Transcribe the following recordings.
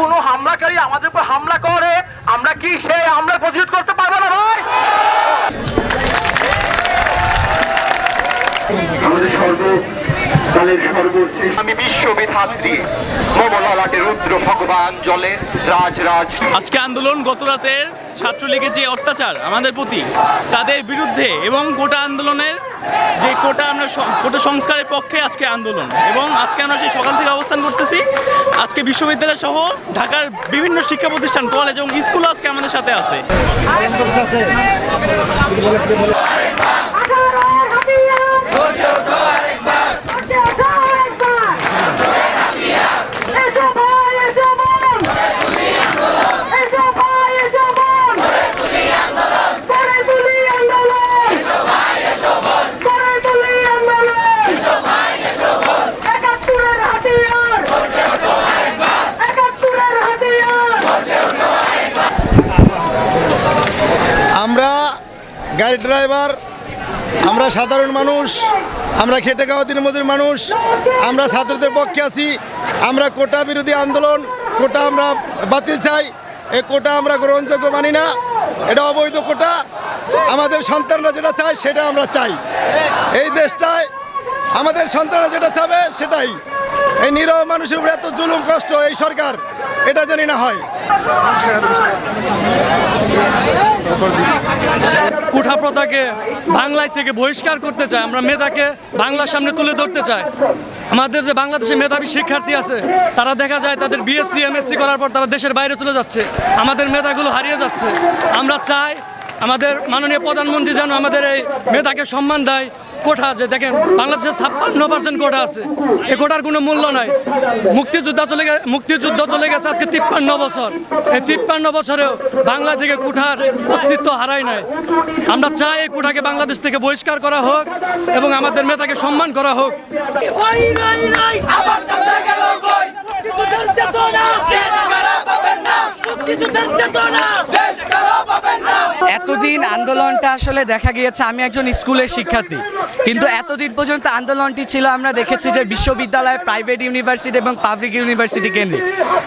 কোনো হামলাকারী আমাদের উপর হামলা করে, আমরা কি সেই হামলার প্রতিরোধ করতে পারব না ভাই? আমি বিশ্ববিধাত্রী। মমলালাটে রুদ্র ভগবান জলে রাজ রাজ আজকে আন্দোলন গত রাতের ছাত্রলীগের যে অত্যাচার আমাদের প্রতি তাদের বিরুদ্ধে এবং গোটা আন্দোলনের যে কোটা আমরা কোটা সংস্কারের পক্ষে আজকে আন্দোলন। এবং আজকে আমরা সেই সকাল থেকে অবস্থান করতেছি। আজকে বিশ্ববিদ্যালয় সহ ঢাকার বিভিন্ন শিক্ষা প্রতিষ্ঠান কলেজ এবং স্কুল আজকে আমাদের সাথে আছে। গাড়ি ড্রাইভার, আমরা সাধারণ মানুষ, আমরা খেটে খাওয়া দিনমজুর মানুষ, আমরা ছাত্রদের পক্ষে আছি, আমরা কোটা বিরোধী আন্দোলন, কোটা আমরা বাতিল চাই এই কোটা আমরা গ্রহণযোগ্য মানি না, এটা অবৈধ কোটা, আমাদের সন্তানরা যেটা চায় সেটা আমরা চাই। এই দেশটায় আমাদের সন্তানরা যেটা চাবে সেটাই। এই নিরহ মানুষের উপরে এত জুলুম, কষ্ট, এই সরকার, এটা জানি না হয়। কুঠা প্রথাকে বাংলায় থেকে বহিষ্কার করতে চাই আমরা মেধাকে বাংলার সামনে তুলে ধরতে চাই। আমাদের যে বাংলাদেশে মেধাবী শিক্ষার্থী আছে, তারা দেখা যায় তাদের বিএসসি এমএসসি করার পর তারা দেশের বাইরে চলে যাচ্ছে। আমাদের মেধাগুলো হারিয়ে যাচ্ছে। আমরা চাই আমাদের মাননীয় প্রধানমন্ত্রী যেন আমাদের এই মেধাকে সম্মান দেয় কোঠা আছে, দেখেন, বাংলাদেশে ছাপ্পান্ন পার্সেন্ট কোঠা আছে। এ কোটার কোনো মূল্য নাই। মুক্তিযুদ্ধ চলে গেছে মুক্তিযুদ্ধ চলে গেছে আজকে তিপ্পান্ন বছর। এই তিপ্পান্ন বছরেও বাংলা থেকে কোঠার অস্তিত্ব হারায় নাই। আমরা চাই এই কোঠাকে বাংলাদেশ থেকে বহিষ্কার করা হোক এবং আমাদের মেধাকে সম্মান করা হোক। এতদিন আন্দোলনটা আসলে দেখা গিয়েছে, আমি একজন স্কুলের শিক্ষার্থী। কিন্তু এতদিন পর্যন্ত আন্দোলনটি ছিল, আমরা দেখেছি যে বিশ্ববিদ্যালয় প্রাইভেট ইউনিভার্সিটি এবং পাবলিক ইউনিভার্সিটি কেন্দ্রিক।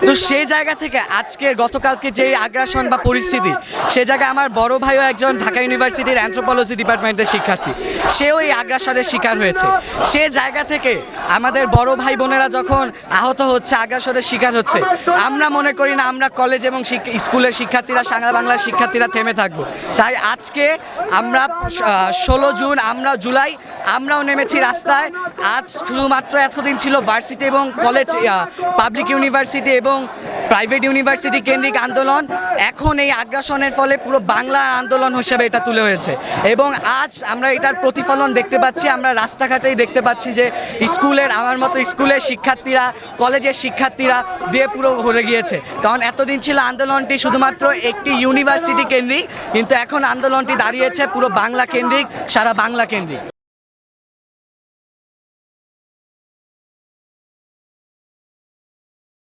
তো সেই জায়গা থেকে আজকে গতকালকে যে আগ্রাসন বা পরিস্থিতি, সে জায়গায় আমার বড় ভাইও একজন ঢাকা ইউনিভার্সিটির অ্যান্থ্রোপোলজি ডিপার্টমেন্টের শিক্ষার্থী। সেও এই আগ্রাসনের শিকার হয়েছে। সে জায়গা থেকে আমাদের বড় ভাই বোনেরা যখন আহত হচ্ছে, আগ্রাসনের শিকার হচ্ছে, আমরা মনে করি না, আমরা কলেজ এবং শিক- স্কুলের শিক্ষার্থীরা সাংলা বাংলার শিক্ষার্থীরা থেমে থাকব। তাই আজকে আমরা ষোলো জুন, আমরা জুলাই, আমরাও নেমেছি রাস্তায়। আজ শুধুমাত্র এতদিন ছিল ভার্সিটি এবং কলেজ পাবলিক ইউনিভার্সিটি এবং প্রাইভেট ইউনিভার্সিটি কেন্দ্রিক আন্দোলন। এখন এই আগ্রাসনের ফলে পুরো বাংলা আন্দোলন হিসেবে এটা তুলে হয়েছে। এবং আজ আমরা এটার প্রতিফলন দেখতে পাচ্ছি, আমরা রাস্তাঘাটেই দেখতে পাচ্ছি যে স্কুলের, আমার মতো স্কুলের শিক্ষার্থীরা, কলেজের শিক্ষার্থীরা দিয়ে পুরো ভরে গিয়েছে। কারণ এতদিন ছিল আন্দোলনটি শুধুমাত্র একটি ইউনিভার্সিটি কেন্দ্রিক, কিন্তু এখন আন্দোলনটি দাঁড়িয়েছে পুরো বাংলা কেন্দ্রিক, সারা বাংলা কেন্দ্রিক।